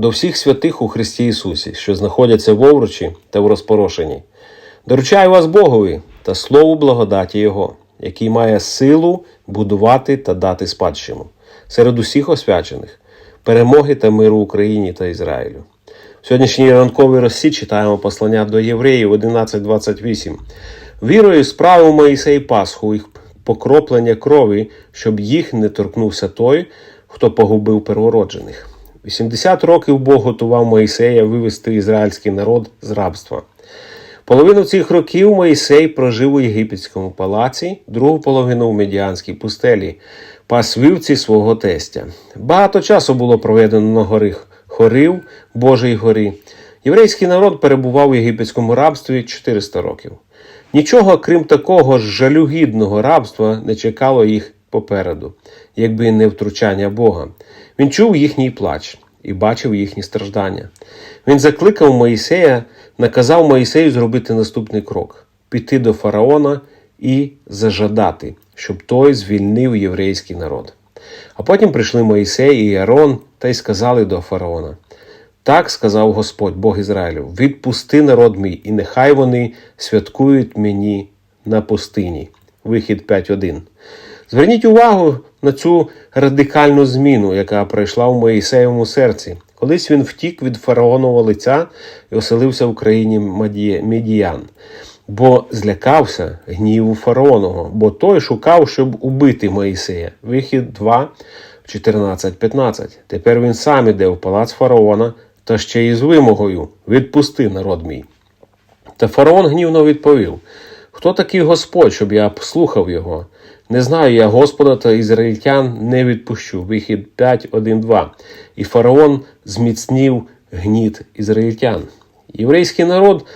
до всіх святих у Христі Ісусі, що знаходяться в овручі та в розпорошенні. Доручаю вас Богові та слову благодаті Його, який має силу будувати та дати спадщину серед усіх освячених, перемоги та миру Україні та Ізраїлю. В сьогоднішній ранковій росі читаємо послання до євреїв 11.28. Вірою справив Моїсей Пасху їх покроплення крові, щоб їх не торкнувся той, хто погубив первороджених. 80 років Бог готував Моїсея вивести ізраїльський народ з рабства. Половину цих років Моїсей прожив у єгипетському палаці, другу половину у медіанській пустелі, пас вівці свого тестя. Багато часу було проведено на гори Хорив, Божій горі. Єврейський народ перебував у єгипетському рабстві 400 років. Нічого, крім такого ж жалюгідного рабства, не чекало їх попереду, якби не втручання Бога. Він чув їхній плач і бачив їхні страждання. Він закликав Моїсея, наказав Моїсею зробити наступний крок піти до фараона і зажадати, щоб той звільнив єврейський народ. А потім прийшли Моїсей і Аарон та й сказали до фараона. Так сказав Господь, Бог Ізраїлю: відпусти народ мій, і нехай вони святкують мені на пустині. Вихід 5.1. Зверніть увагу на цю радикальну зміну, яка пройшла в Моїсеєвому серці. Колись він втік від фараонового лиця і оселився в країні Медіян, бо злякався гніву фараонового, бо той шукав, щоб убити Моїсея. Вихід 2, 14-15. Тепер він сам іде в палац фараона та ще й з вимогою відпусти народ мій. Та фараон гнівно відповів: Хто такий Господь, щоб я послухав його? Не знаю я Господа та ізраїльтян не відпущу. Вихід 5, 1, 2. І фараон зміцнів гніт ізраїльтян. Єврейський народ,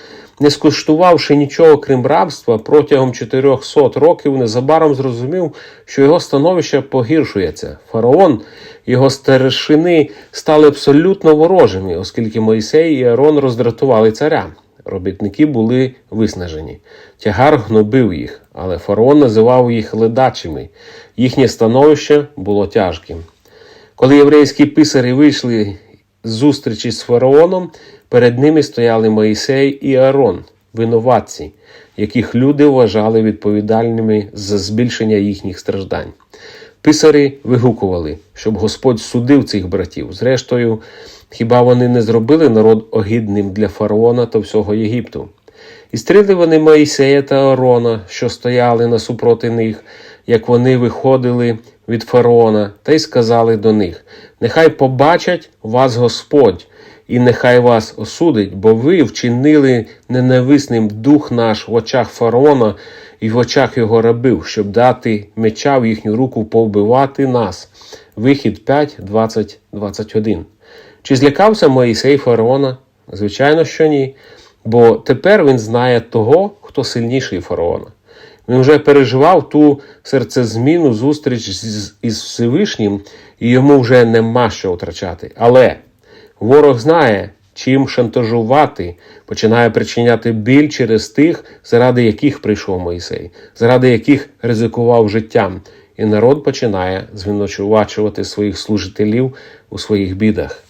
не скуштувавши нічого крім рабства, протягом 400 років незабаром зрозумів, що його становище погіршується. Фараон, його старшини стали абсолютно ворожими, оскільки Мойсей і Арон роздратували царя. Робітники були виснажені. Тягар гнобив їх, але фараон називав їх ледачими. Їхнє становище було тяжким. Коли єврейські писарі вийшли з зустрічі з фараоном, перед ними стояли Моїсей і Аарон, винуватці, яких люди вважали відповідальними за збільшення їхніх страждань. Писарі вигукували, щоб Господь судив цих братів. Зрештою, хіба вони не зробили народ огідним для фараона та всього Єгипту? І стріли вони Моїсея та Аарона, що стояли насупроти них, як вони виходили від фараона, та й сказали до них: Нехай побачать вас Господь, і нехай вас осудить, бо ви вчинили ненависним дух наш в очах фараона і в очах його рабів, щоб дати меча в їхню руку повбивати нас. Вихід 5, 20, 21. Чи злякався Моїсей фараона? Звичайно, що ні. Бо тепер він знає того, хто сильніший фараона. Він вже переживав ту серцезміну зустріч із Всевишнім, і йому вже нема що втрачати. Але ворог знає, чим шантажувати, починає причиняти біль через тих, заради яких прийшов Моїсей, заради яких ризикував життям, і народ починає звинувачувати своїх служителів у своїх бідах.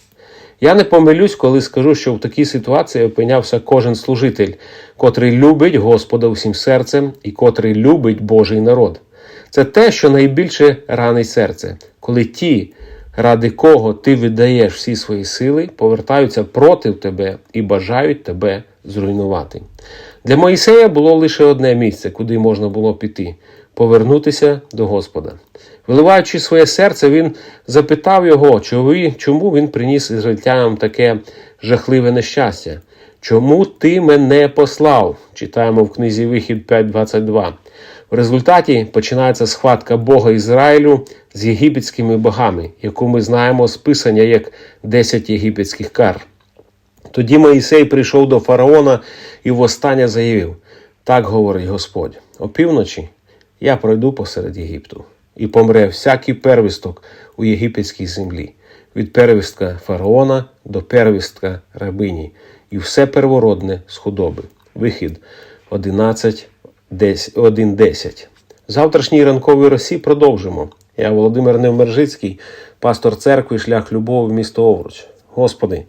Я не помилюсь, коли скажу, що в такій ситуації опинявся кожен служитель, котрий любить Господа усім серцем і котрий любить Божий народ. Це те, що найбільше ранить серце, коли ті, ради кого ти віддаєш всі свої сили, повертаються проти тебе і бажають тебе зруйнувати. Для Моїсея було лише одне місце, куди можна було піти повернутися до Господа. Виливаючи своє серце, він запитав його, чому він приніс ізраїльтянам таке жахливе нещастя. Чому ти мене послав? Читаємо в книзі Вихід 5.22. В результаті починається схватка Бога Ізраїлю з єгипетськими богами, яку ми знаємо з писання як 10 єгипетських кар. Тоді Моїсей прийшов до фараона і востаннє заявив: так говорить Господь, опівночі я пройду посеред Єгипту, і помре всякий первісток у єгипетській землі, від первістка фараона до первістка рабині, і все первородне з худоби. Вихід 11.10. 1.10. Завтрашній ранковій росі продовжимо. Я Володимир Невмержицький, пастор церкви Шлях Любові, місто Овруч. Господи,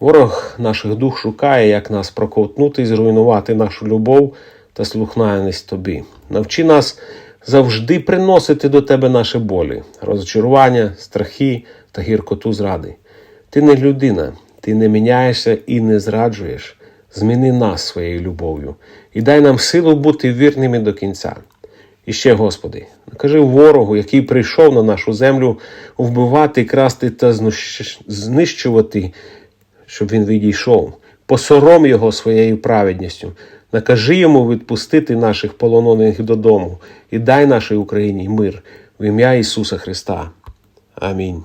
ворог наших дух шукає, як нас проковтнути і зруйнувати нашу любов та слухняність Тобі. Навчи нас завжди приносити до Тебе наші болі, розчарування, страхи та гіркоту зради. Ти не людина, ти не міняєшся і не зраджуєш. Зміни нас своєю любов'ю і дай нам силу бути вірними до кінця. І ще, Господи, накажи ворогу, який прийшов на нашу землю вбивати, красти та знищувати, щоб він відійшов. Посором його своєю праведністю. Накажи йому відпустити наших полонених додому і дай нашій Україні мир в ім'я Ісуса Христа. Амінь.